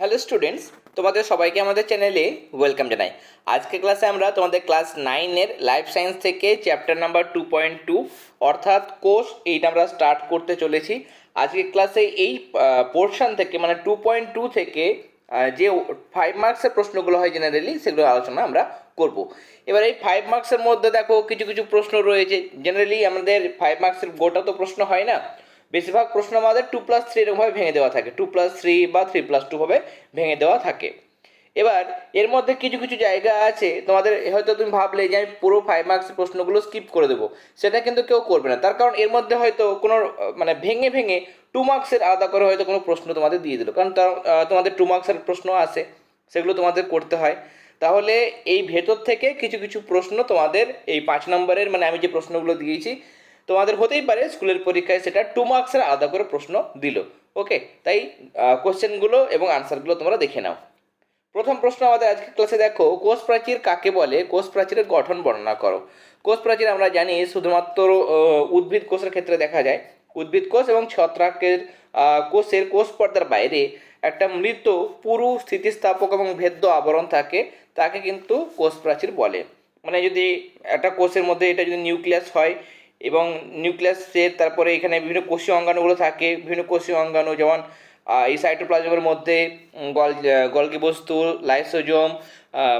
Hello students, তোমাদের সবাইকে আমাদের চ্যানেলে ওয়েলকাম জানাই। আজকে ক্লাসে আমরা তোমাদের ক্লাস নাইনের লাইফ সায়েন্স থেকে chapter number two point two অর্থাৎ কোষ এইটা আমরা স্টার্ট করতে চলেছি। আজকে ক্লাসে এই পোর্শন থেকে মানে টু পয়েন্ট টু থেকে যে ফাইভ মার্কসের প্রশ্নগুলো হয় জেনারেলি সেগুলো আলোচনা আমরা করব। এবার এই ফাইভ মার্কসের মধ্যে দেখো কিছু কিছু প্রশ্ন রয়েছে। জেনারেলি আমাদের ফাইভ মার্কসের গোটা তো প্রশ্ন হয় না। বেশিরভাগ প্রশ্ন আমাদের টু প্লাস থ্রি এরকমভাবে ভেঙে দেওয়া থাকে। টু প্লাস থ্রি বা থ্রি প্লাস টুভাবে ভেঙে দেওয়া থাকে। এবার, এর মধ্যে কিছু কিছু জায়গা আছে। তোমাদের হয়তো তুমি ভাবলে যে আমি পুরো ফাইভ মার্কসের প্রশ্নগুলো স্কিপ করে দেবো। সেটা কিন্তু কেউ করবে না। তার কারণ এর মধ্যে হয়তো কোনো মানে ভেঙে ভেঙে টু মার্কসের আলাদা করে হয়তো কোনো প্রশ্ন তোমাদের দিয়ে দিল। কারণ তোমাদের টু মার্কসের প্রশ্ন আছে, সেগুলো তোমাদের করতে হয়। তাহলে এই ভেতর থেকে কিছু কিছু প্রশ্ন তোমাদের এই পাঁচ নম্বরের মানে আমি যে প্রশ্নগুলো দিয়েছি তোমাদের হতেই পারে স্কুলের পরীক্ষায় সেটা টু মার্কসের আলাদা করে প্রশ্ন দিল। ওকে তাই কোশ্চেনগুলো এবং আনসারগুলো তোমরা দেখে নাও। প্রথম প্রশ্ন আমাদের আজকে ক্লাসে দেখো, কোষ প্রাচীর কাকে বলে? কোষ প্রাচীরের গঠন বর্ণনা করো। কোষ প্রাচীর আমরা জানি শুধুমাত্র উদ্ভিদ কোষের ক্ষেত্রে দেখা যায়। উদ্ভিদ কোষ এবং ছত্রাকের কোষের কোষ পর্দার বাইরে একটা মৃত, পুরু, স্থিতিস্থাপক এবং ভেদ্য আবরণ থাকে, তাকে কিন্তু কোষ প্রাচীর বলে। মানে যদি একটা কোষের মধ্যে এটা যদি নিউক্লিয়াস হয় এবং নিউক্লিয়াসের তারপরে এখানে বিভিন্ন কোষীয় অঙ্গাণুগুলো থাকে, বিভিন্ন কোষীয় অঙ্গাণু যেমন এই সাইটোপ্লাজমের মধ্যে গল গলগি বস্তু লাইসোজোম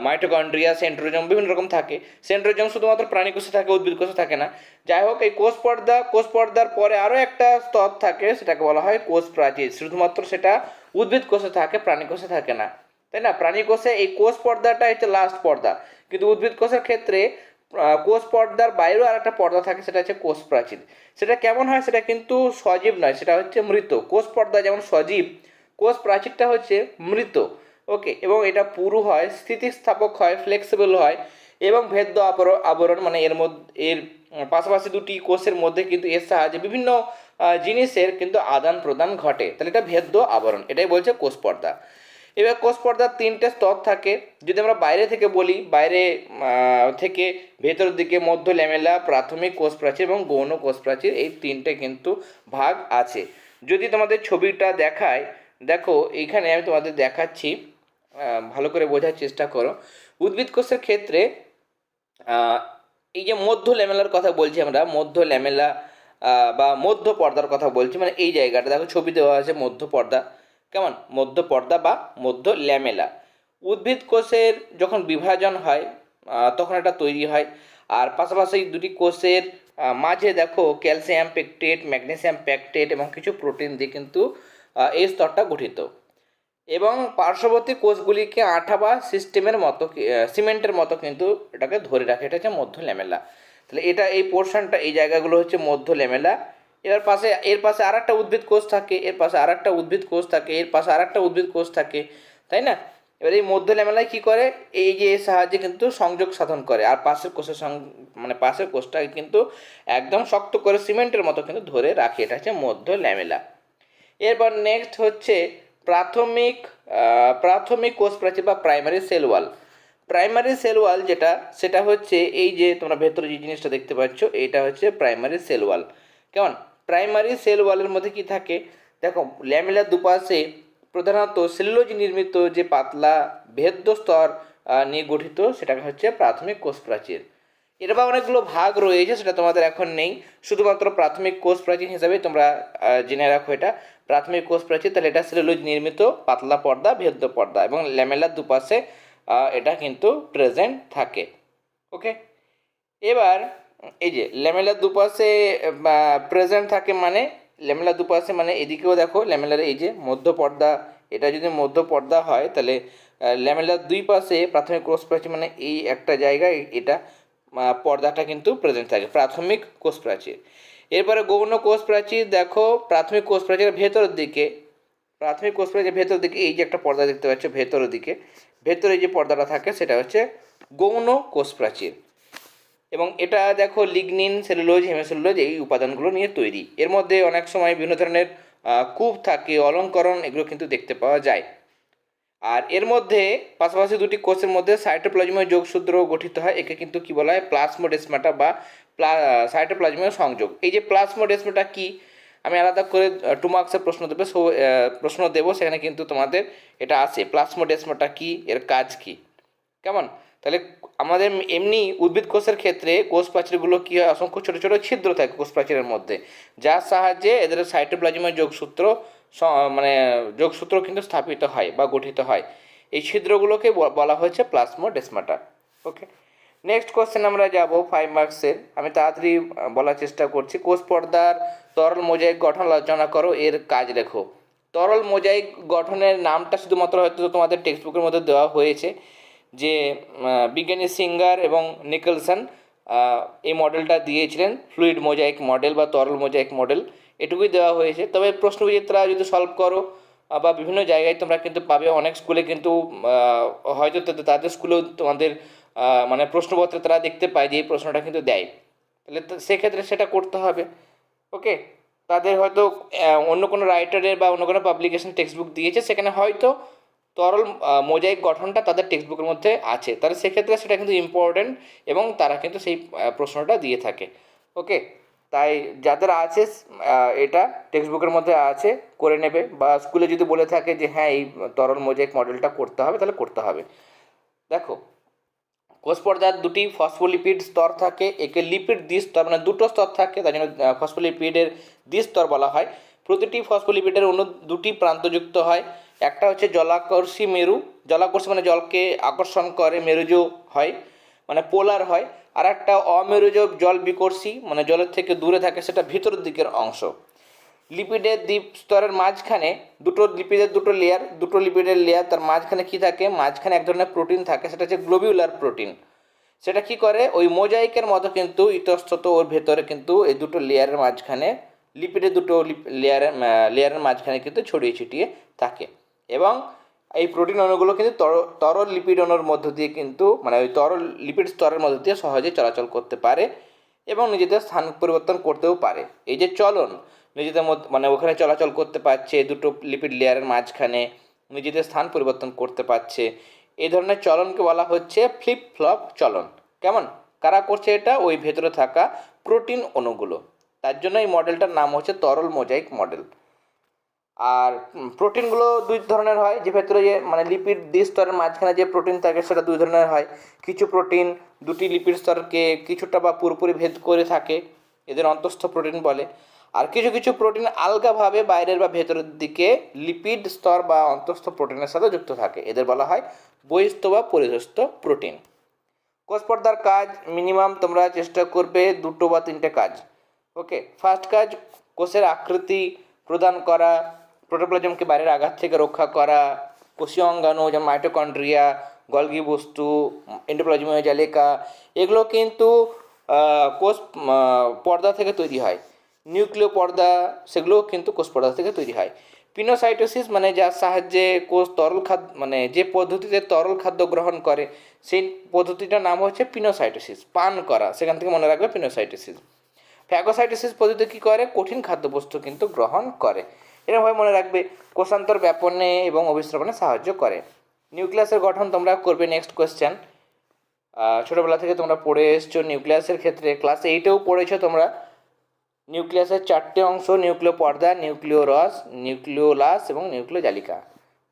মাইটোকন্ড্রিয়া সেন্ট্রোজম বিভিন্ন রকম থাকে। সেন্ট্রোজম শুধুমাত্র প্রাণী কোষে থাকে, উদ্ভিদ কোষে থাকে না। যাই হোক, এই কোষ পর্দা, কোষ পর্দার পরে আরও একটা স্তর থাকে, সেটাকে বলা হয় কোষ প্রাচীর। শুধুমাত্র সেটা উদ্ভিদ কোষে থাকে, প্রাণী কোষে থাকে না। তাই না? প্রাণী কোষে এই কোষ পর্দাটা হচ্ছে লাস্ট পর্দা। কিন্তু উদ্ভিদ কোষের ক্ষেত্রে কোষ পর্দার বাইরেও আর একটা পর্দা থাকে, সেটা হচ্ছে কোষ প্রাচীর। সেটা কেমন হয়? সেটা কিন্তু সজীব নয়, সেটা হচ্ছে মৃত। কোষ পর্দা যেমন সজীব, কোষ প্রাচীরটা হচ্ছে মৃত। ওকে এবং এটা পুরু হয়, স্থিতিস্থাপক হয় ফ্লেক্সিবল হয়, এবং ভেদ্য আবর- আবরণ মানে এর মধ্যে, এর পাশাপাশি দুটি কোষের মধ্যে কিন্তু এর সাহায্যে বিভিন্ন জিনিসের কিন্তু আদান প্রদান ঘটে। তাহলে এটা ভেদ্য আবরণ, এটাই বলছে কোষ পর্দা। এবার কোষ পর্দার তিনটে স্তর থাকে। যদি আমরা বাইরে থেকে বলি, বাইরে থেকে ভেতরের দিকে, মধ্য ল্যামেলা, প্রাথমিক কোষ প্রাচীর এবং গৌণ কোষ প্রাচীর এই তিনটে কিন্তু ভাগ আছে। যদি তোমাদের ছবিটা দেখায়, দেখো এইখানে আমি তোমাদের দেখাচ্ছি ভালো করে বোঝার চেষ্টা করো। উদ্ভিদ কোষের ক্ষেত্রে এই যে মধ্য ল্যামেলার কথা বলছি আমরা, মধ্য ল্যামেলা বা মধ্য পর্দার কথা বলছি মানে এই জায়গাটা, দেখো ছবি দেওয়া আছে মধ্য পর্দা। কেমন? মধ্য পর্দা বা মধ্য ল্যামেলা। উদ্ভিদ কোষের যখন বিভাজন হয় তখন এটা তৈরি হয়। আর পাশাপাশি দুটি কোষের মাঝে দেখো ক্যালসিয়াম পেকটেট, ম্যাগনেসিয়াম প্যাকটেট এবং কিছু প্রোটিন দিয়ে কিন্তু এই স্তরটা গঠিত। এবং পার্শ্ববর্তী কোষগুলিকে আঠা বা সিস্টেমের মতো সিমেন্টের মতো কিন্তু এটাকে ধরে রাখে। এটা হচ্ছে মধ্য ল্যামেলা। তাহলে এটা এই পোর্শনটা এই জায়গাগুলো হচ্ছে মধ্য ল্যামেলা। এর পাশে এর পাশে আর একটা উদ্ভিদ কোষ থাকে, এর পাশে আর একটা উদ্ভিদ কোষ থাকে, এর পাশে আর একটা উদ্ভিদ কোষ থাকে, তাই না? এবার এই মধ্য ল্যামেলায় কী করে? এই যে এর সাহায্যে কিন্তু সংযোগ সাধন করে, আর পাশের কোষের মানে পাশের কোষটাকে কিন্তু একদম শক্ত করে সিমেন্টের মতো কিন্তু ধরে রাখে, এটা হচ্ছে মধ্য ল্যামেলা। এরপর নেক্সট হচ্ছে প্রাথমিক প্রাথমিক কোষ প্রাচীর বা primary cell wall primary cell wall যেটা, সেটা হচ্ছে এই যে তোমরা ভেতরে যে জিনিসটা দেখতে পাচ্ছ এটা হচ্ছে প্রাইমারি সেল ওয়াল কেমন? প্রাইমারি সেল ওয়ালের মধ্যে কি থাকে? দেখো ল্যামেলার দুপাশে প্রধানত সেলুলোজ নির্মিত যে পাতলা ভেদ্য স্তর নিয়ে গঠিত, সেটাকে হচ্ছে প্রাথমিক কোষ প্রাচীর এর বা অনেকগুলো ভাগ রয়েছে, সেটা তোমাদের এখন নেই। শুধুমাত্র প্রাথমিক কোষ প্রাচীর হিসাবে তোমরা জেনে রাখো এটা। প্রাথমিক কোষ প্রাচীর তাহলে এটা সেলুলোজ নির্মিত পাতলা পর্দা, ভেদ্য পর্দা, এবং ল্যামেলার দুপাশে এটা কিন্তু প্রেজেন্ট থাকে। ওকে এবার এই যে ল্যামেলার দুপাশে প্রেজেন্ট থাকে মানে ল্যামেলার দুপাশে মানে এদিকেও দেখো, ল্যামেলার এই যে মধ্য পর্দা, এটা যদি মধ্য পর্দা হয়, তাহলে ল্যামেলার দুই পাশে প্রাথমিক কোষ প্রাচীর মানে এই একটা জায়গায় এটা পর্দাটা কিন্তু প্রেজেন্ট থাকে, প্রাথমিক কোষ প্রাচীর। এরপরে গৌণ কোষ প্রাচীর দেখো, প্রাথমিক কোষ প্রাচীরের ভেতরের দিকে, প্রাথমিক কোষ প্রাচীরের ভেতর দিকে এই যে একটা পর্দা দেখতে পাচ্ছ ভেতরের দিকে, ভেতরে যে পর্দাটা থাকে, সেটা হচ্ছে গৌণ কোষ প্রাচীর। এবং এটা দেখো লিগনিন সেলুলোজ হেমেসেলুলোজ এই উপাদানগুলো নিয়ে তৈরি। এর মধ্যে অনেক সময় বিভিন্ন ধরনের কূপ থাকে, অলঙ্করণ, এগুলো কিন্তু দেখতে পাওয়া যায়। আর এর মধ্যে পাশাপাশি দুটি কোষের মধ্যে সাইটোপ্লাজমীয় যোগসূত্র গঠিত হয়, একে কিন্তু কি বলা হয়? প্লাসমোডেসমাটা বা প্লা সাইটোপ্লাজমীয় সংযোগ। এই যে প্লাসমোডেসমাটা কি? আমি আলাদা করে টু মার্কসের প্রশ্ন দেবে, সো প্রশ্ন দেবো, সেখানে কিন্তু তোমাদের এটা আছে। প্লাসমোডেসমোটা কী? এর কাজ কী? কেমন? তাহলে আমাদের এমনি উদ্ভিদ কোষের ক্ষেত্রে কোষ প্রাচীরগুলো কী হয়? অসংখ্য ছোটো ছোটো ছিদ্র থাকে কোষ প্রাচীরের মধ্যে। যার সাহায্যে এদের সাইটোপ্লাজমের যোগসূত্র মানে যোগসূত্র কিন্তু স্থাপিত হয় বা গঠিত হয়। এই ছিদ্রগুলোকে বলা হয়েছে প্লাসমোডেসমাটা ওকে নেক্সট কোশ্চেন আমরা যাব ফাইভ মার্কসের আমি তাড়াতাড়ি বলার চেষ্টা করছি। কোষ পর্দার তরল মোজাইক গঠন আলোচনা করো, এর কাজ লেখো। তরল মোজাইক গঠনের নামটা শুধুমাত্র হয়তো তোমাদের টেক্সট বুকের মধ্যে দেওয়া হয়েছে। যে বিজ্ঞানী সিঙ্গার এবং নিকলসন এই মডেলটা দিয়েছিলেন, ফ্লুইড মোজাইক মডেল বা তরল মোজাইক মডেল, এটুকুই দেওয়া হয়েছে। তবে প্রশ্ন বিজেতারা যদি সলভ করো, বা বিভিন্ন জায়গায় তোমরা কিন্তু পাবে, অনেক স্কুলে কিন্তু হয়তো তাদের- স্কুলেও তোমাদের মানে প্রশ্নপত্রে তারা দেখতে পায় যে এই প্রশ্নটা কিন্তু দেয়। তাহলে সেক্ষেত্রে সেটা করতে হবে। ওকে? তাদের হয়তো অন্য কোনো রাইটারের বা অন্য কোনো পাবলিকেশন টেক্সট বুক দিয়েছে, সেখানে হয়তো তরল মোজাইক গঠনটা তাদের টেক্সট বুকের মধ্যে আছে। তাহলে সেক্ষেত্রে সেটা কিন্তু ইম্পর্ট্যান্ট এবং তারা কিন্তু সেই প্রশ্নটা দিয়ে থাকে। ওকে তাই যাদের আছে এটা টেক্সট বুকের মধ্যে আছে, করে নেবে। বা স্কুলে যদি বলে থাকে যে হ্যাঁ এই তরল মোজাইক মডেলটা করতে হবে, তাহলে করতে হবে। দেখো কোষ পর্দার দুটি ফসফোলিপিড স্তর থাকে। একে লিপিড দ্বিস্তর মানে দুটো স্তর থাকে তাই জন্য ফসফোলিপিডের দ্বিস্তর বলা হয়। প্রতিটি ফসফোলিপিডের অন্য দুটি প্রান্তযুক্ত হয়। একটা হচ্ছে জলাকর্ষী মেরু, জলাকর্ষী মানে জলকে আকর্ষণ করে, মেরুজ হয় মানে পোলার হয়, আর একটা অমেরুজ জল বিকর্ষী মানে জলের থেকে দূরে থাকে, সেটা ভিতরের দিকের অংশ। লিপিডের দ্বীপ স্তরের মাঝখানে দুটো লিপিডের দুটো লেয়ার দুটো লিপিডের লেয়ার তার মাঝখানে কি থাকে? মাঝখানে এক ধরনের প্রোটিন থাকে, সেটা হচ্ছে গ্লোবিউলার প্রোটিন সেটা কি করে? ওই মোজাইকের মতো কিন্তু ইতস্তত ওর ভেতরে কিন্তু এই দুটো লেয়ারের মাঝখানে, লিপিডের দুটো লেয়ারের লেয়ারের মাঝখানে কিন্তু ছড়িয়ে ছিটিয়ে থাকে। এবং এই প্রোটিন অণুগুলো কিন্তু তর- তরল লিপিড অণুর মধ্য দিয়ে কিন্তু মানে ওই তরল লিপিড স্তরের মধ্য দিয়ে সহজে চলাচল করতে পারে এবং নিজেদের স্থান পরিবর্তন করতেও পারে। এই যে চলন, নিজেদের মধ্যে মানে ওখানে চলাচল করতে পারছে, দুটো লিপিড লেয়ারের মাঝখানে নিজেদের স্থান পরিবর্তন করতে পারছে। এই ধরনের চলনকে বলা হচ্ছে ফ্লিপ ফ্লপ চলন। কেমন? কারা করছে এটা? ওই ভেতরে থাকা প্রোটিন অণুগুলো। তার জন্য এই মডেলটার নাম হচ্ছে তরল মোজাইক মডেল আর প্রোটিনগুলো দুই ধরনের হয়। যে ভেতরে যে মানে লিপিড দ্বি স্তরের মাঝখানে যে প্রোটিন থাকে সেটা দুই ধরনের হয়। কিছু প্রোটিন দুটি লিপিড স্তরকে কিছুটা বা পুরোপুরি ভেদ করে থাকে, এদের অন্তঃস্থ প্রোটিন বলে। আর কিছু কিছু প্রোটিন আলগাভাবে বাইরের বা ভেতরের দিকে লিপিড স্তর বা অন্তঃস্থ প্রোটিনের সাথে যুক্ত থাকে। এদের বলা হয় বহিস্থ বা পরিস্থ প্রোটিন কোষ পর্দার কাজ মিনিমাম তোমরা চেষ্টা করবে দুটো বা তিনটে কাজ। ওকে ফার্স্ট কাজ কোষের আকৃতি প্রদান করা প্রোটোপ্লাজমকে বাইরের আঘাত থেকে রক্ষা করা কোষীয় অঙ্গাণু যেমন মাইটোকন্ড্রিয়া গলগি বস্তু এন্ডোপ্লাজমীয় জালিকা, এগুলো কিন্তু কোষ পর্দা থেকে তৈরি হয়। নিউক্লিয় পর্দা, সেগুলোও কিন্তু কোষ পর্দা থেকে তৈরি হয়। পিনোসাইটোসিস মানে যার সাহায্যে কোষ তরল খাদ্য মানে যে পদ্ধতিতে তরল খাদ্য গ্রহণ করে, সেই পদ্ধতিটার নাম হচ্ছে পিনোসাইটোসিস, পান করা। সেখান থেকে মনে রাখবে পিনোসাইটোসিস। ফ্যাগোসাইটোসিস পদ্ধতি কী করে? কঠিন খাদ্যবস্তু কিন্তু গ্রহণ করে। এরকমভাবে মনে রাখবে, কোষান্তর ব্যাপনে এবং অভিস্রবণে সাহায্য করে। নিউক্লিয়াসের গঠন তোমরা করবে নেক্সট কোয়েশ্চেন ছোটোবেলা থেকে তোমরা পড়ে এসছো নিউক্লিয়াসের ক্ষেত্রে। ক্লাস এইটেও পড়েছো তোমরা। নিউক্লিয়াসের চারটে অংশ নিউক্লিয় পর্দা নিউক্লিয় রস নিউক্লিওলাস এবং নিউক্লিয় জালিকা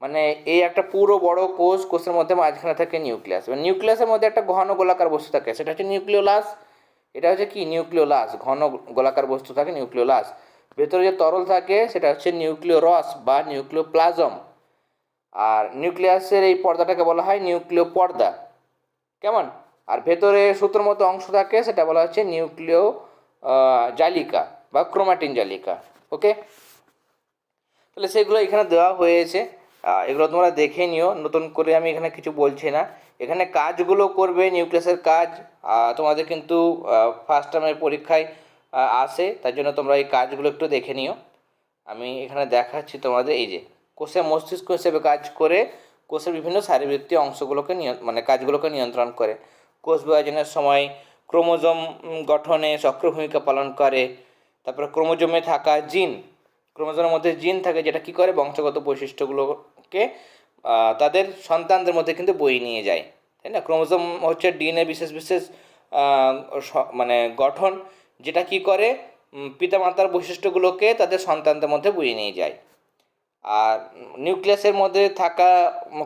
মানে এই একটা পুরো বড় কোষ, কোষের মধ্যে মাঝখানে থাকে নিউক্লিয়াস এবার নিউক্লিয়াসের মধ্যে একটা ঘন গোলাকার বস্তু থাকে, সেটা হচ্ছে নিউক্লিওলাস এটা হচ্ছে কি? নিউক্লিওলাস ঘন গোলাকার বস্তু থাকে নিউক্লিওলাস ভেতরে যে তরল থাকে, সেটা হচ্ছে নিউক্লিয় রস বা নিউক্লিয় প্লাজম আর নিউক্লিয়াসের এই পর্দাটাকে বলা হয় নিউক্লিয় পর্দা কেমন? আর ভেতরে সূত্র মতো অংশ থাকে, সেটা বলা হচ্ছে নিউক্লিয় জালিকা বা ক্রোমাটিন জালিকা। ওকে? তাহলে সেগুলো এখানে দেওয়া হয়েছে। এগুলো তোমরা দেখে নিও। নতুন করে আমি এখানে কিছু বলছি না। এখানে কাজগুলো করবে নিউক্লিয়াসের কাজ। তোমাদের কিন্তু ফার্স্ট টার্মের পরীক্ষায় আসে তার জন্য তোমরা এই কাজগুলো একটু দেখে নিও। আমি এখানে দেখাচ্ছি তোমাদের, এই যে কোষের মস্তিষ্ক হিসেবে কাজ করে, কোষের বিভিন্ন শারীরবৃত্তীয় অংশগুলোকে মানে কাজগুলোকে নিয়ন্ত্রণ করে। কোষ বিভাজনের সময় ক্রোমোজোম গঠনে সক্রিয় ভূমিকা পালন করে, তারপরে ক্রোমোজোমে থাকা জিন, ক্রোমোজোমের মধ্যে জিন থাকে যেটা কী করে? বংশগত বৈশিষ্ট্যগুলোকে তাদের সন্তানদের মধ্যে কিন্তু বই নিয়ে যায়। তাই না? ক্রোমোজোম হচ্ছে ডিএনএ বিশেষ বিশেষ মানে গঠন যেটা কি করে? পিতামাতার বৈশিষ্ট্যগুলোকে তাদের সন্তানদের মধ্যে বইয়ে নিয়ে যায়। আর নিউক্লিয়াসের মধ্যে থাকা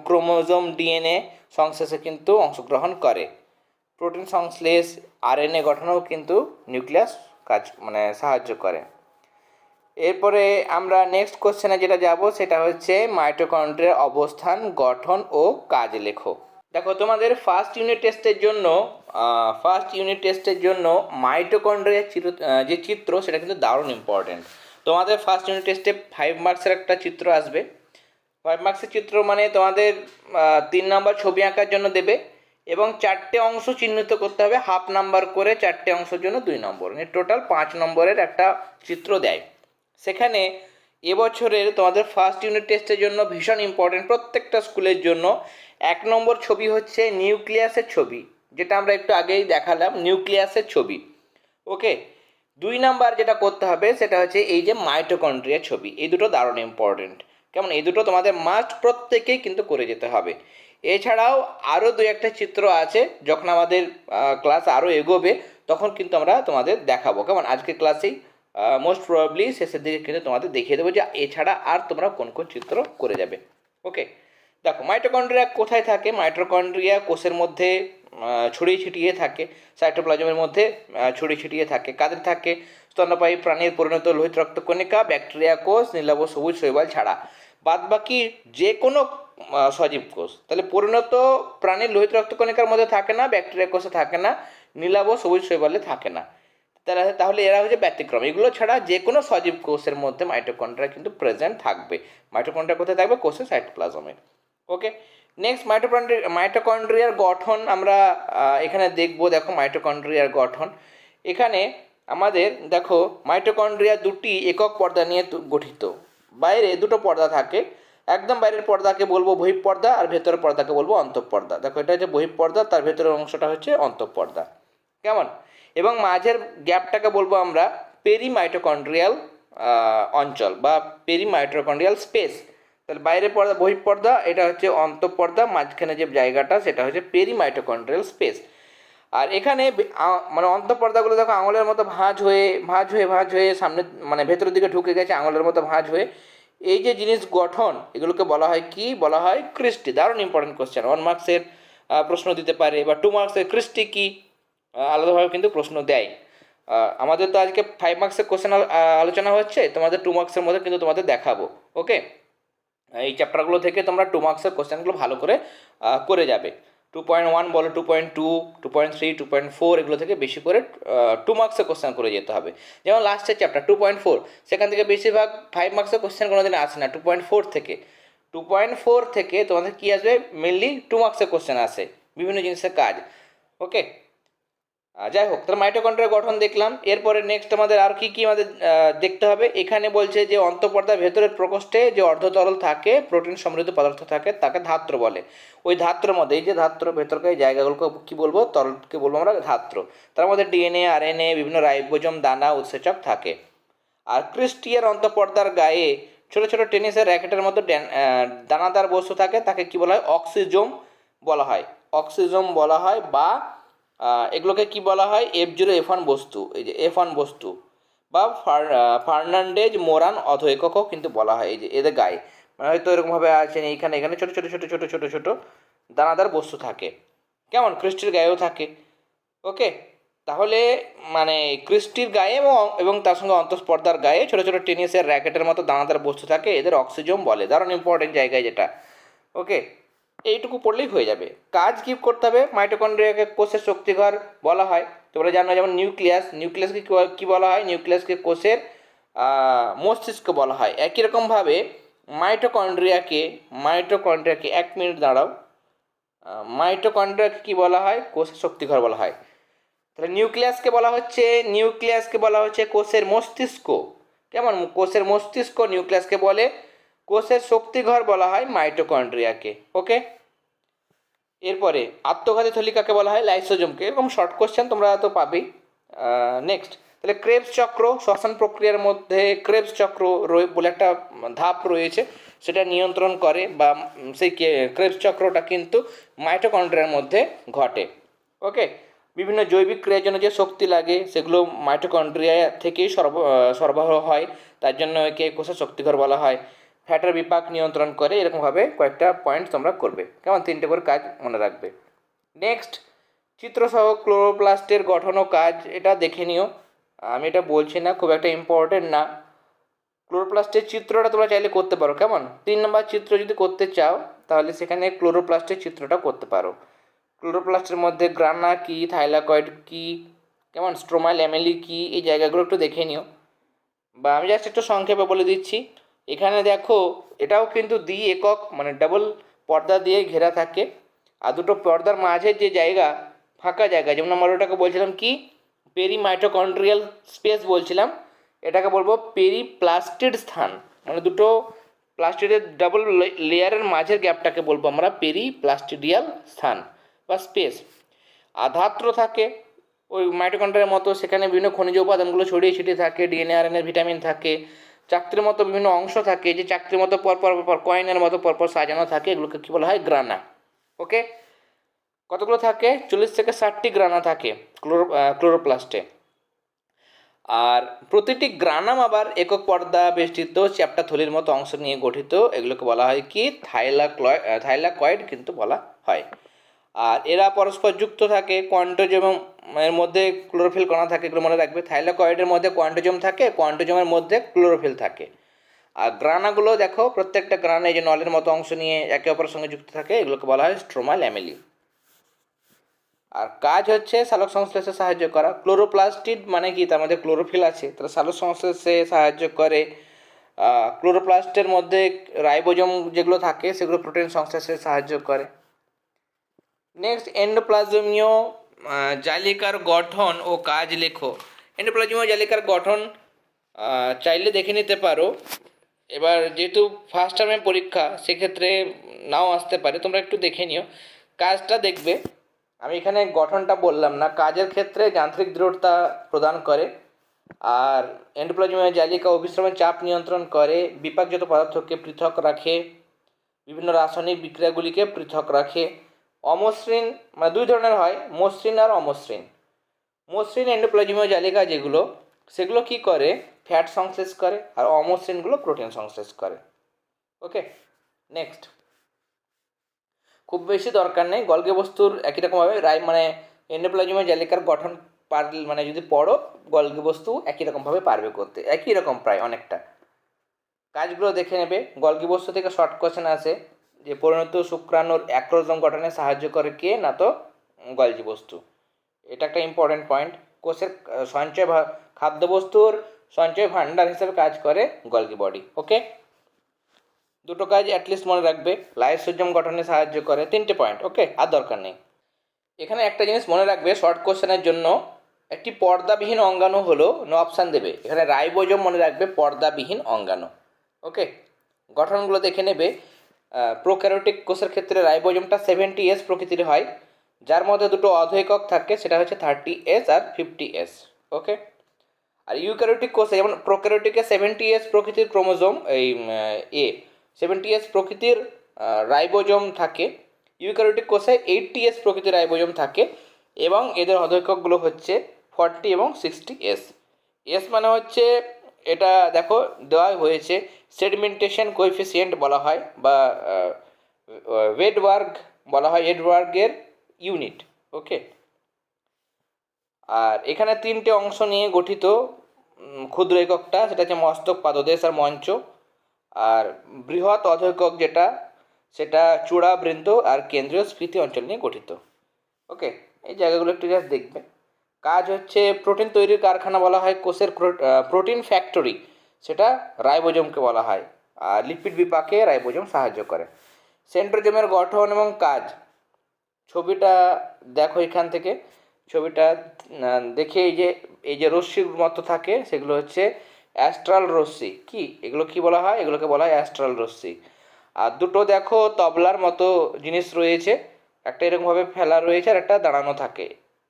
ক্রোমোজোম ডিএনএ সংশ্লেষে কিন্তু অংশগ্রহণ করে। প্রোটিন সংশ্লেষ আরএনএ গঠনেও কিন্তু নিউক্লিয়াস কাজ মানে সাহায্য করে। এরপরে আমরা নেক্সট কোশ্চেনে যেটা যাব, সেটা হচ্ছে মাইটোকন্ড্রিয়ার অবস্থান, গঠন ও কাজ লেখো। দেখো, তোমাদের ফার্স্ট ইউনিট টেস্টের জন্য ফার্স্ট ইউনিট টেস্টের জন্য মাইটোকন্ড্রিয়ার যে চিত্র, সেটা কিন্তু দারুণ ইম্পর্টেন্ট তোমাদের ফার্স্ট ইউনিট টেস্টে ফাইভ মার্কসের একটা চিত্র আসবে। ফাইভ মার্কসের চিত্র মানে তোমাদের তিন নাম্বার ছবি আঁকার জন্য দেবে এবং চারটে অংশ চিহ্নিত করতে হবে হাফ নাম্বার করে চারটে অংশের জন্য দুই নম্বর মানে টোটাল পাঁচ নম্বরের একটা চিত্র দেয়। সেখানে এবছরের তোমাদের ফার্স্ট ইউনিট টেস্টের জন্য ভীষণ ইম্পর্টেন্ট প্রত্যেকটা স্কুলের জন্য এক নম্বর ছবি হচ্ছে নিউক্লিয়াসের ছবি। যেটা আমরা একটু আগেই দেখালাম, নিউক্লিয়াসের ছবি। ওকে? দুই নাম্বার যেটা করতে হবে, সেটা হচ্ছে এই যে মাইটোকন্ড্রিয়ার ছবি। এই দুটো দারুণ ইম্পর্টেন্ট কেমন? এই দুটো তোমাদের মাস্ট প্রত্যেকেই কিন্তু করে যেতে হবে। এছাড়াও আরও দু একটা চিত্র আছে, যখন আমাদের ক্লাস আরও এগোবে, তখন কিন্তু আমরা তোমাদের দেখাবো। কেমন? আজকে ক্লাসেই মোস্ট প্রবাবলি শেষের দিকে কিন্তু তোমাদের দেখিয়ে দেবো যে এছাড়া আর তোমরা কোন কোন চিত্র করে যাবে। ওকে? দেখো, মাইটোকন্ড্রিয়া কোথায় থাকে? মাইটোকন্ড্রিয়া কোষের মধ্যে ছড়িয়ে ছিটিয়ে থাকে সাইটোপ্লাজমের মধ্যে ছড়িয়ে ছিটিয়ে থাকে। কাদের থাকে? স্তন্যপায়ী প্রাণীর পরিণত লোহিত রক্তকণিকা ব্যাকটেরিয়া কোষ, নীলাভ সবুজ শৈবাল ছাড়া। বাদ বাকি যে কোনো সজীব কোষ। তাহলে পরিণত প্রাণীর লোহিত রক্তকণিকার মধ্যে থাকে না ব্যাকটেরিয়া কোষে থাকে না, নীলাভ সবুজ শৈবালে থাকে না। তারা, তাহলে এরা হচ্ছে ব্যতিক্রম। এগুলো ছাড়া যে কোনো সজীব কোষের মধ্যে মাইটোকন্ড্রিয়া কিন্তু প্রেজেন্ট থাকবে। মাইটোকন্ড্রিয়া কোথায় থাকবে? কোষের সাইটোপ্লাজমে ওকে নেক্সট মাইটোকন্ড্রি মাইটোকন্ড্রিয়ার গঠন আমরা এখানে দেখব, দেখো মাইটোকন্ড্রিয়ার গঠন। এখানে আমাদের, দেখো মাইটোকন্ড্রিয়া দুটি একক পর্দা নিয়ে গঠিত। বাইরে দুটো পর্দা থাকে। একদম বাইরের পর্দাকে বলব বহিঃপর্দা আর ভেতরের পর্দাকে বলব অন্তঃপর্দা দেখো, এটা হচ্ছে বহিঃপর্দা তার ভেতরের অংশটা হচ্ছে অন্তঃপর্দা কেমন? এবং মাঝের গ্যাপটাকে বলব আমরা পেরি পেরিমাইটোকন্ড্রিয়াল অঞ্চল বা পেরি পেরিমাইটোকন্ড্রিয়াল স্পেস তাহলে বাইরে পর্দা, বহিঃপর্দা, এটা হচ্ছে অন্তঃপর্দা, মাঝখানে যে জায়গাটা, সেটা হচ্ছে পেরিমাইটোকন্ড্রিয়াল স্পেস। আর এখানে মানে অন্তঃপর্দাগুলো দেখো আঙুলের মতো ভাঁজ হয়ে ভাঁজ হয়ে ভাঁজ হয়ে সামনে মানে ভেতরের দিকে ঢুকে গেছে আঙুলের মতো ভাঁজ হয়ে। এই যে জিনিস গঠন, এগুলোকে বলা হয় কি? বলা হয় ক্রিস্টি। দারুণ ইম্পর্টেন্ট কোশ্চেন ওয়ান মার্কসের প্রশ্ন দিতে পারে বা টু মার্কসের ক্রিস্টি কি? আলাদাভাবে কিন্তু প্রশ্ন দেয়। আমাদের তো আজকে ফাইভ মার্কসের কোশ্চেন আলোচনা হচ্ছে, তোমাদের টু মার্কসের মধ্যে কিন্তু তোমাদের দেখাবো। ওকে এই চ্যাপ্টারগুলো থেকে তোমরা টু মার্কসের কোশ্চেনগুলো ভালো করে করে যাবে। টু পয়েন্ট ওয়ান বলো two point two two point three two point four এগুলো থেকে বেশি করে টু মার্কসের কোশ্চেন করে যেতে হবে। যেমন লাস্টের চ্যাপ্টার টু পয়েন্ট ফোর সেখান থেকে বেশিরভাগ ফাইভ মার্কসের কোশ্চেন কোনো দিন আসে না টু পয়েন্ট ফোর থেকে। টু পয়েন্ট ফোর থেকে তোমাদের কী আসবে? মেনলি টু মার্কসের কোশ্চেন আসে, বিভিন্ন জিনিসের কাজ। ওকে যাই হোক তাহলে মাইটোকন্ড্রিয়ার গঠন দেখলাম। এরপরে নেক্সট আমাদের আর কি কি আমাদের দেখতে হবে? এখানে বলছে যে অন্তঃপর্দার ভেতরের প্রকোষ্ঠে যে অর্ধতরল থাকে প্রোটিন সমৃদ্ধ পদার্থ থাকে, তাকে ধাত্র বলে। ওই ধাত্রর মধ্যে, এই যে ধাত্র ভেতরকার জায়গাগুলোকে কি বলব? তরলকে বলব আমরা ধাত্র। তার মধ্যে ডিএনএ আরএনএ বিভিন্ন রাইবোজম, দানা, উৎসেচক থাকে। আর ক্রিস্টিয়ার অন্তঃপর্দার গায়ে ছোট ছোট টেনিসের র্যাকেটের মতো দানাদার বস্তু থাকে, তাকে কি বলা হয়? অক্সিজোম বলা হয়। অক্সিজোম বলা হয় বা এগুলোকে কি বলা হয়? এফ জিরো এফ ওয়ান বস্তু। এই যে এফ ওয়ান বস্তু বা ফার- ফার্নান্ডেজ মোরান অধৈককও কিন্তু বলা হয়। এই যে এদের গায়ে। মানে হয়তো এরকমভাবে আছেন এইখানে, এখানে ছোটো ছোটো ছোটো ছোটো ছোটো ছোটো দানাদার বস্তু থাকে। কেমন? ক্রিস্টির গায়েও থাকে। ওকে? তাহলে মানে ক্রিস্টির গায়ে এবং এবং তার সঙ্গে অন্তঃস্পর্ধার গায়ে ছোটো ছোটো টেনিসের র্যাকেটের মতো দানাদার বস্তু থাকে। এদের অক্সিজম বলে। দারুণ ইম্পর্টেন্ট জায়গায় যেটা। ওকে? এইটুকু পড়লেই হয়ে যাবে। কাজ কি করতে হবে মাইটোকন্ড্রিয়াকে কোষের শক্তিঘর বলা হয়। তোমরা জানো যেমন নিউক্লিয়াস নিউক্লিয়াসকে কি বল- হয়? নিউক্লিয়াসকে কোষের মস্তিষ্ক বলা হয়। একই রকমভাবে মাইটোকন্ড্রিয়াকে মাইটোকন্ড্রিয়াকে এক মিনিট দাঁড়াও। মাইটোকন্ড্রিয়াকে কি বলা হয়? কোষের শক্তিঘর বলা হয়। তাহলে নিউক্লিয়াসকে বলা হচ্ছে নিউক্লিয়াসকে বলা হচ্ছে কোষের মস্তিষ্ক। কেমন? কোষের মস্তিষ্ক নিউক্লিয়াসকে বলে কোষের শক্তিঘর বলা হয় মাইটোকন্ড্রিয়াকে ওকে এরপরে আত্মঘাতী থলিকাকে বলা হয় লাইসোজোমকে, এরকম শর্ট কোশ্চেন তোমরা তো পাবেই। নেক্সট তাহলে ক্রেবস চক্র, শ্বসন প্রক্রিয়ার মধ্যে ক্রেবস চক্র বলে একটা ধাপ রয়েছে, সেটা নিয়ন্ত্রণ করে বা সেই ক্রেবস চক্রটা কিন্তু মাইটোকন্ড্রিয়ার মধ্যে ঘটে ওকে বিভিন্ন জৈবিক ক্রিয়ার জন্য যে শক্তি লাগে, সেগুলো মাইটোকন্ড্রিয়া থেকেই সরব সরবরাহ হয়, তার জন্য একে কোষের শক্তিঘর বলা হয়। ফ্যাটের বিপাক নিয়ন্ত্রণ করে এরকমভাবে কয়েকটা পয়েন্ট তোমরা করবে। কেমন? তিনটে করে কাজ মনে রাখবে। নেক্সট চিত্রসহ ক্লোরোপ্লাস্টের গঠন ও কাজ, এটা দেখে নিও। আমি এটা বলছি না, খুব একটা ইম্পর্টেন্ট না। ক্লোরোপ্লাস্টের চিত্রটা তোমরা চাইলে করতে পারো, কেমন? তিন নম্বর চিত্র যদি করতে চাও, তাহলে সেখানে ক্লোরোপ্লাস্টের চিত্রটা করতে পারো। ক্লোরোপ্লাস্টের মধ্যে গ্রানা কি, থাইলাকয়েড কি, কেমন? স্ট্রোমাল অ্যামেলি কি, এই জায়গাগুলো একটু দেখে নিও। বা আমি জাস্ট একটু সংক্ষেপে বলে দিচ্ছি। এখানে দেখো, এটাও কিন্তু দ্বি একক মানে ডাবল পর্দা দিয়ে ঘেরা থাকে। আর দুটো পর্দার মাঝে যে জায়গা, ফাঁকা জায়গা, যেমন আমরা ওটাকে বলছিলাম কি? পেরি মাইটোকন্ড্রিয়াল স্পেস বলছিলাম। এটাকে বলব পেরি প্লাস্টিড স্থান। মানে দুটো প্লাস্টিডের ডাবল লেয়ারের মাঝের গ্যাপটাকে বলব আমরা পেরি প্লাস্টিডিয়াল স্থান বা স্পেস আধাত্র থাকে, ওই মাইটোকন্ড্রিয়ার মতো, সেখানে বিভিন্ন খনিজ উপাদানগুলো ছড়িয়ে ছিটিয়ে থাকে ডিএনএ আরএনএ ভিটামিন থাকে। চাকতির মতো বিভিন্ন অংশ থাকে, যে চাকতির মতো পরপর পর কয়েনের মতো পরপর সাজানো থাকে, এগুলোকে কী বলা হয়? গ্রানা ওকে কতগুলো থাকে? চল্লিশ থেকে ষাটটি গ্রানা থাকে ক্লোরো ক্লোরোপ্লাস্টে আর প্রতিটি গ্রানাম আবার একক পর্দা বেষ্টিত চ্যাপ্টা থলির মতো অংশ নিয়ে গঠিত, এগুলোকে বলা হয় কি? থাইলাক্লয় থাইলাকয়েড কিন্তু বলা হয়। আর এরা পরস্পর যুক্ত থাকে কোয়ান্টোজম এর মধ্যে ক্লোরোফিল কণা থাকে এগুলো মনে রাখবে। থাইলাকয়েডের মধ্যে কোয়ান্টোজম থাকে কোয়ান্টোজমের মধ্যে ক্লোরোফিল থাকে। আর গ্রানাগুলো দেখো, প্রত্যেকটা গ্রানা এই যে নলের মতো অংশ নিয়ে একে অপরের সঙ্গে যুক্ত থাকে, এগুলোকে বলা হয় স্ট্রোমাল অ্যামেলি আর কাজ হচ্ছে সালোক সংশ্লেষে সাহায্য করা। ক্লোরোপ্লাস্টিড মানে কি? তার মধ্যে ক্লোরোফিল আছে। তারা সালোক সংশ্লেষে সাহায্য করে ক্লোরোপ্লাস্টের মধ্যে রাইবোজম যেগুলো থাকে, সেগুলো প্রোটিন সংশ্লেষে সাহায্য করে। নেক্সট এন্ডোপ্লাজমীয় জালিকার গঠন ও কাজ লেখো। এন্ডোপ্লাজমীয় জালিকার গঠন চাইলে দেখে নিতে পারো। এবার যেহেতু ফার্স্ট টার্মের পরীক্ষা, সেক্ষেত্রে নাও আসতে পারে। তোমরা একটু দেখে নিও। কাজটা দেখবে। আমি এখানে গঠনটা বললাম না। কাজের ক্ষেত্রে যান্ত্রিক দৃঢ়তা প্রদান করে। আর এন্ডোপ্লাজমীয় জালিকা অবিশ্রামের চাপ নিয়ন্ত্রণ করে। বিপাকজাত পদার্থকে পৃথক রাখে। বিভিন্ন রাসায়নিক বিক্রিয়াগুলিকে পৃথক রাখে। অমসৃণ মানে দুই ধরনের হয়, মসৃণ আর অমসৃণ। মসৃণ এন্ডোপ্লাজমীয় জালিকা যেগুলো, সেগুলো কি করে? ফ্যাট সংশ্লেষ করে আর অমসৃণগুলো প্রোটিন সংশ্লেষ করে। ওকে নেক্সট খুব বেশি দরকার নেই, গলগে বস্তুর একই রকমভাবে, রাই মানে এন্ডোপ্লাজমীয় জালিকার গঠন পার মানে যদি পড়ো, গলগে বস্তু একই রকমভাবে পারবে করতে, একই রকম প্রায় অনেকটা। কাজগুলো দেখে নেবে, গলগি বস্তু থেকে শর্ট কোশ্চেন আসে যে পরিণত শুক্রাণুর অ্যাক্রোজম গঠনে সাহায্য করে কে? না তো গলজি বস্তু। এটা একটা ইম্পর্টেন্ট পয়েন্ট কোষের সঞ্চয় খাদ্যবস্তুর সঞ্চয় ভাণ্ডার হিসেবে কাজ করে গলগি বডি ওকে দুটো কাজ অ্যাটলিস্ট মনে রাখবে। লাইসোজম গঠনে সাহায্য করে। তিনটে পয়েন্ট ওকে আর দরকার নেই। এখানে একটা জিনিস মনে রাখবে শর্ট কোশ্চেনের জন্য। একটি পর্দাবিহীন অঙ্গাণু হলো নো অপশান দেবে। এখানে রাইবোজম মনে রাখবে, পর্দাবিহীন অঙ্গাণু ওকে গঠনগুলো দেখে নেবে। প্রোক্যারোটিক কোষের ক্ষেত্রে রাইবোজমটা সেভেন্টি এস প্রকৃতির হয়, যার মধ্যে দুটো অধৈকক থাকে, সেটা হচ্ছে থার্টি এস আর ফিফটি এস ওকে আর ইউক্যারোটিক কোষে, যেমন প্রোক্যারোটিকে সেভেন্টি এস প্রকৃতির ক্রোমোজোম, এই এ সেভেন্টি এস প্রকৃতির রাইবোজম থাকে ইউক্যারোটিক কোষে এইটটি এস প্রকৃতির রাইবোজম থাকে, এবং এদের অধৈককগুলো হচ্ছে ফর্টি এবং সিক্সটি এস এস মানে হচ্ছে, এটা দেখো, দেওয়া হয়েছে সেডিমেন্টেশন কোএফিসিয়েন্ট বলা হয় বা ওয়েডওয়ার্গ বলা হয় এডওয়ার্গের ইউনিট ওকে আর এখানে তিনটে অংশ নিয়ে গঠিত ক্ষুদ্র এককটা, সেটা হচ্ছে মস্তক, পাদদেশ আর মঞ্চ। আর বৃহৎ অধৈকক যেটা, সেটা চূড়া বৃন্দ আর কেন্দ্রীয় স্ফীতি অঞ্চল নিয়ে গঠিত ওকে এই জায়গাগুলো একটু জাস্ট দেখবে। কাজ হচ্ছে প্রোটিন তৈরির কারখানা বলা হয় কোষের প্রোটিন ফ্যাক্টরি সেটা রাইবোজমকে বলা হয়। আর লিপিড বিপাকে রাইবোজম সাহায্য করে। সেন্ট্রোজোমের গঠন এবং কাজ। ছবিটা দেখো এখান থেকে। ছবিটা দেখে এই যে এই যে রশ্মির মতো থাকে, সেগুলো হচ্ছে অ্যাস্ট্রাল রশ্মি। কি? এগুলো কি বলা হয়? এগুলোকে বলা হয় অ্যাস্ট্রাল রশ্মি। আর দুটো দেখো, তবলার মতো জিনিস রয়েছে। একটা এরকমভাবে ফেলা রয়েছে আর একটা দাঁড়ানো থাকে।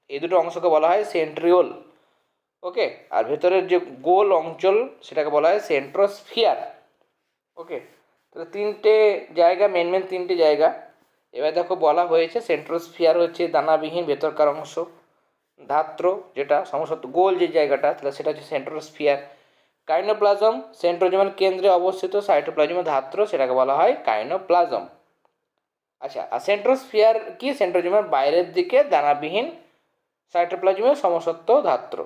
এই দুটো অংশকে বলা হয় সেন্ট্রিওল। ওকে আর ভেতরের যে গোল অঞ্চল, সেটাকে বলা হয় সেন্ট্রোস্ফিয়ার ওকে তাহলে তিনটে জায়গা মেন মেন তিনটে জায়গা। এবার দেখো বলা হয়েছে সেন্ট্রোস্ফিয়ার হচ্ছে দানাবিহীন ভেতরকার অংশ, ধাত্র যেটা সমস্ত গোল যে জায়গাটা, তাহলে সেটা হচ্ছে সেন্ট্রোস্ফিয়ার কাইনোপ্লাজম সেন্ট্রোজমের কেন্দ্রে অবস্থিত সাইটোপ্লাজমের ধাত্র, সেটাকে বলা হয় কাইনোপ্লাজম। আচ্ছা আর সেন্ট্রোস্ফিয়ার কি? সেন্ট্রোজমের বাইরের দিকে দানাবিহীন সাইটোপ্লাজমের সমসত্ব ধাত্র।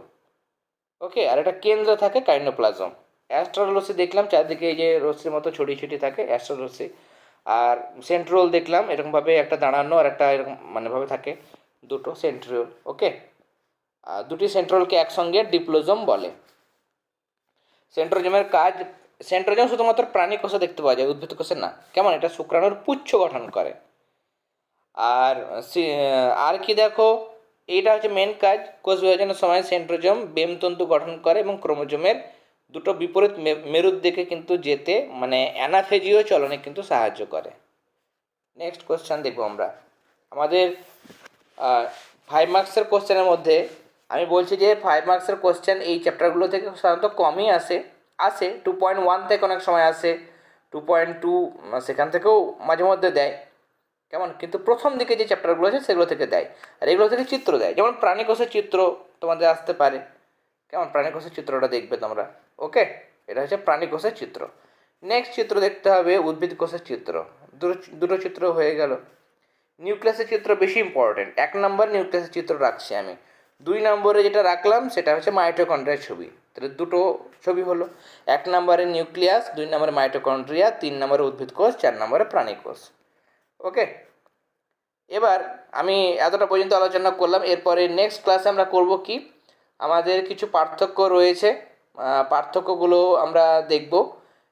ওকে, আর এটা কেন্দ্রে থাকে কাইনোপ্লাজম। অ্যাস্ট্রাল রশ্মি দেখলাম, চারদিকে এই যে রশ্মির মতো ছড়িয়ে ছিটিয়ে থাকে অ্যাস্ট্রাল রশ্মি আর সেন্ট্রোল দেখলাম, এরকমভাবে একটা দাঁড়ানো আর একটা এরকম মানে ভাবে থাকে। দুটো সেন্ট্রিওল ওকে? আর দুটি সেন্ট্রোলকে একসঙ্গে ডিপ্লোজম বলে। সেন্ট্রোজমের কাজ, সেন্ট্রোজম শুধুমাত্র প্রাণী কোষে দেখতে পাওয়া যায়, উদ্ভিদ কোষে না। কেমন? এটা শুক্রাণুর পুচ্ছ গঠন করে। আর আর কি দেখো? এইটা হচ্ছে মেন কাজ কোষ বিভাজনের সময় সেন্ট্রোজম, বেমতন্তু গঠন করে এবং ক্রোমোজোমের দুটো বিপরীত মেরুর দিকে কিন্তু যেতে মানে অ্যানাফেজিও চলনে কিন্তু সাহায্য করে। নেক্সট কোশ্চেন দেখব আমরা। আমাদের ফাইভ মার্কসের কোশ্চেনের মধ্যে আমি বলছি যে ফাইভ মার্কসের কোশ্চেন এই চ্যাপ্টারগুলো থেকে সাধারণত কমই আসে আসে টু পয়েন্ট ওয়ান থেকে অনেক সময় আসে টু পয়েন্ট টু সেখান থেকেও মাঝে মধ্যে দেয়। কেমন? কিন্তু প্রথম দিকে যে চ্যাপ্টারগুলো আছে সেগুলো থেকে দেয়। আর এগুলো থেকে চিত্র দেয়। যেমন প্রাণীকোষের চিত্র তোমাদের আসতে পারে। কেমন? প্রাণীকোষের চিত্রটা দেখবে তোমরা। ওকে? এটা হচ্ছে প্রাণীকোষের চিত্র। নেক্সট চিত্র দেখতে হবে উদ্ভিদ কোষের চিত্র। দুটো দুটো চিত্র হয়ে গেল। নিউক্লিয়াসের চিত্র বেশি ইম্পর্টেন্ট এক নম্বর নিউক্লিয়াসের চিত্র রাখছি আমি। দুই নম্বরে যেটা রাখলাম সেটা হচ্ছে মাইটোকন্ড্রিয়ার ছবি। তাহলে দুটো ছবি হলো। এক নম্বরে নিউক্লিয়াস, দুই নম্বরে মাইটোকন্ড্রিয়া তিন নম্বরে উদ্ভিদ কোষ, চার নম্বরে প্রাণী কোষ ওকে? এবার আমি এতটা পর্যন্ত আলোচনা করলাম, এরপরে নেক্সট ক্লাসে আমরা করব কি? আমাদের কিছু পার্থক্য রয়েছে পার্থক্যগুলো আমরা দেখব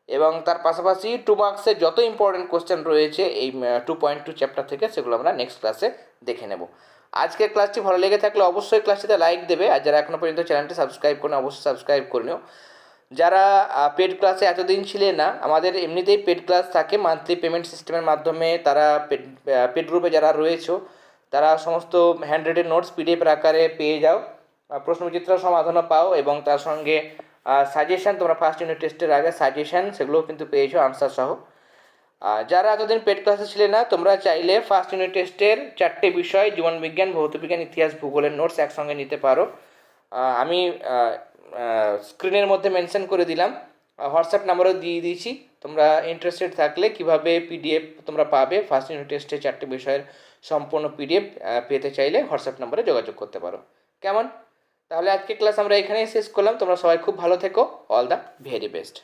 এবং তার পাশাপাশি টু মার্কসের যত ইম্পর্টেন্ট কোশ্চেন রয়েছে, এই টু পয়েন্ট টু চ্যাপ্টার থেকে সেগুলো আমরা নেক্সট ক্লাসে দেখে নেব। আজকের ক্লাসটি ভালো লেগে থাকলে অবশ্যই ক্লাসটিতে লাইক দেবে, আর যারা এখনও পর্যন্ত চ্যানেলটি সাবস্ক্রাইব করেন, অবশ্যই সাবস্ক্রাইব করে নিও। যারা পেড ক্লাসে এতদিন ছিলেন না, আমাদের এমনিতেই পেড ক্লাস থাকে মান্থলি পেমেন্ট সিস্টেমের মাধ্যমে তারা পেড পেড গ্রুপে যারা রয়েছে, তারা সমস্ত হ্যান্ড রিটেন নোটস পিডিএফ আকারে পেয়ে যাও প্রশ্নচিত্র সমাধানও পাও এবং তার সঙ্গে সাজেশন তোমরা ফার্স্ট ইউনিট টেস্টের আগে সাজেশান সেগুলোও কিন্তু পেয়েছ আনসার সহ। যারা এতদিন পেড ক্লাসে ছিলে না, তোমরা চাইলে ফার্স্ট ইউনিট টেস্টের চারটে বিষয় জীবনবিজ্ঞান ভৌতবিজ্ঞান ইতিহাস, ভূগোলের নোটস একসঙ্গে নিতে পারো। আমি স্ক্রিনের মধ্যে মেনশন করে দিলাম। হোয়াটসঅ্যাপ নাম্বারও দিয়ে দিয়েছি। তোমরা ইন্টারেস্টেড থাকলে কীভাবে পিডিএফ তোমরা পাবে? ফার্স্ট ইউনিট টেস্টে চারটি বিষয়ের সম্পূর্ণ পিডিএফ পেতে চাইলে হোয়াটসঅ্যাপ নাম্বারে যোগাযোগ করতে পারো। কেমন? তাহলে আজকে ক্লাস আমরা এখানেই শেষ করলাম। তোমরা সবাই খুব ভালো থেকো। All the very best